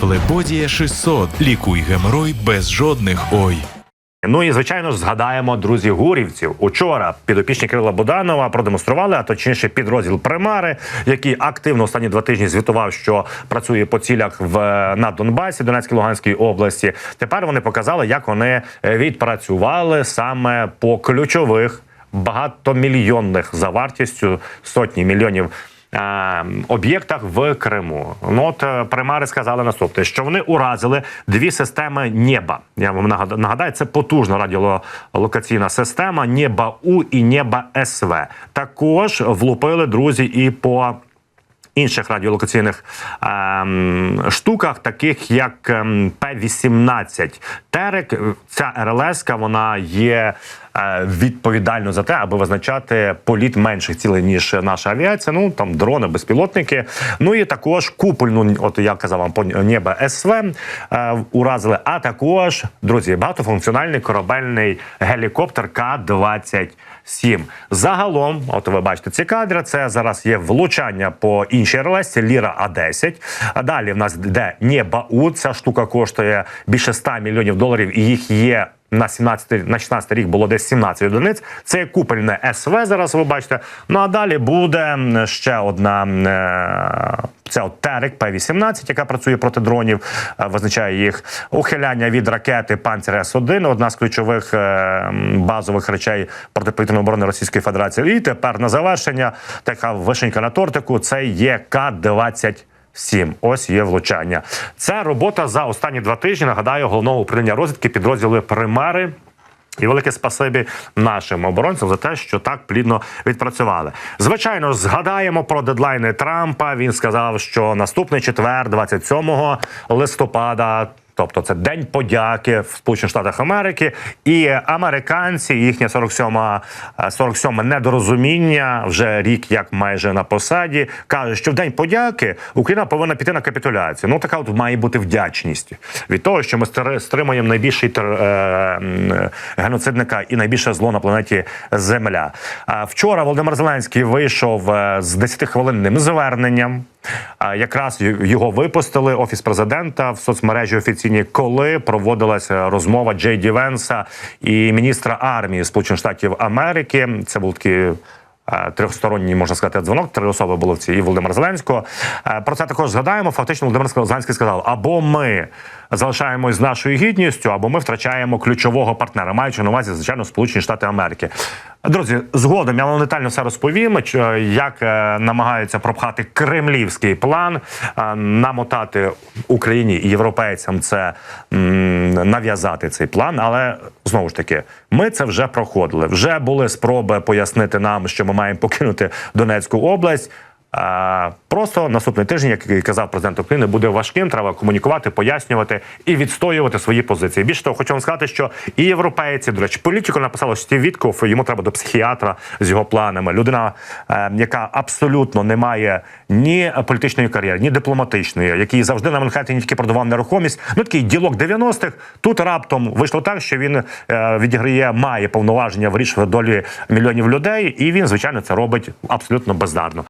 Флебодія 600. Лікуй геморой без жодних ой. Ну і звичайно згадаємо друзі гурівців. Учора підопічні Кирила Буданова продемонстрували, а точніше підрозділ Примари, який активно останні два тижні звітував, що працює по цілях в на Донбасі, Донецькій Луганській області. Тепер вони показали, як вони е, відпрацювали саме по ключових багатомільйонних за вартістю сотні мільйонів. Об'єктах в Криму. Ну от е, примари сказали наступне, що вони уразили дві системи неба. Я вам нагадаю, це потужна радіолокаційна система Неба У і Неба СВ. Також влупили друзі і по інших радіолокаційних ем, штуках, таких як ем, П-18 Терек. Ця РЛС вона є е, відповідальною за те, аби визначати політ менших цілей ніж наша авіація. Ну там дрони, безпілотники. Ну і також купольну, от я казав вам по неба СВ е, уразили. А також друзі, багатофункціональний корабельний гелікоптер К-20. 7. Загалом, от ви бачите ці кадри. Це зараз є влучання по іншій РЛС, Ліра А-10. А далі в нас йде Небау. Ця штука коштує більше 100 мільйонів доларів, і їх є. На 17 на 16 рік було десь 17 одиниць. Це купельне СВ. Зараз ви бачите. Ну а далі буде ще одна е, це от Терек П-18, яка працює проти дронів, е, визначає їх ухиляння від ракети Панцер С-1, одна з ключових е, базових речей протиповітряної оборони Російської Федерації. І тепер на завершення така вишенька на тортику. Це є К-20. Сім ось є влучання. Це робота за останні два тижні. Нагадаю, головного управління розвідки підрозділи примари. І велике спасибі нашим оборонцям за те, що так плідно відпрацювали. Звичайно, згадаємо про дедлайни Трампа. Він сказав, що наступний четвер, 27 листопада. Тобто це день подяки в Сполучених Штатах Америки, і американці, їхнє 47 47 недорозуміння вже рік, як майже на посаді, кажуть, що в день подяки Україна повинна піти на капітуляцію. Ну така от має бути вдячність від того, що ми стри- стримуємо найбільший тер- е, геноцидника і найбільше зло на планеті Земля. Вчора Володимир Зеленський вийшов е, з 10-хвилинним зверненням. Якраз його випустили офіс президента в соцмережі офіційні, коли проводилася розмова Джей Ді Венса і міністра армії Сполучених Штатів Америки. Це був такий е, трьохсторонній, можна сказати, дзвонок. Три особи було в цій і Володимир Зеленського. Е, Про це також згадаємо. Фактично, Володимир Зеленський сказав: або ми залишаємось з нашою гідністю, або ми втрачаємо ключового партнера, маючи на увазі, звичайно, Сполучені Штати Америки. Друзі, згодом я вам детально все розповім, як е, намагаються пропхати кремлівський план, е, намотати Україні і європейцям це нав'язати цей план. Але знову ж таки, ми це вже проходили. Вже були спроби пояснити нам, що ми маємо покинути Донецьку область. Просто наступний тиждень, як і казав президент України, буде важким. Треба комунікувати, пояснювати і відстоювати свої позиції. Більше того, хочу вам сказати, що і європейці, до речі, політику написало Стів Вітков, йому треба до психіатра з його планами. Людина, е, яка абсолютно не має ні політичної кар'єри, ні дипломатичної, який завжди на Манхеттені тільки продавав нерухомість. Ну такий ділок 90-х. Тут раптом вийшло так, що він е, відіграє, має повноваження вирішувати долі мільйонів людей, і він, звичайно, це робить абсолютно бездарно.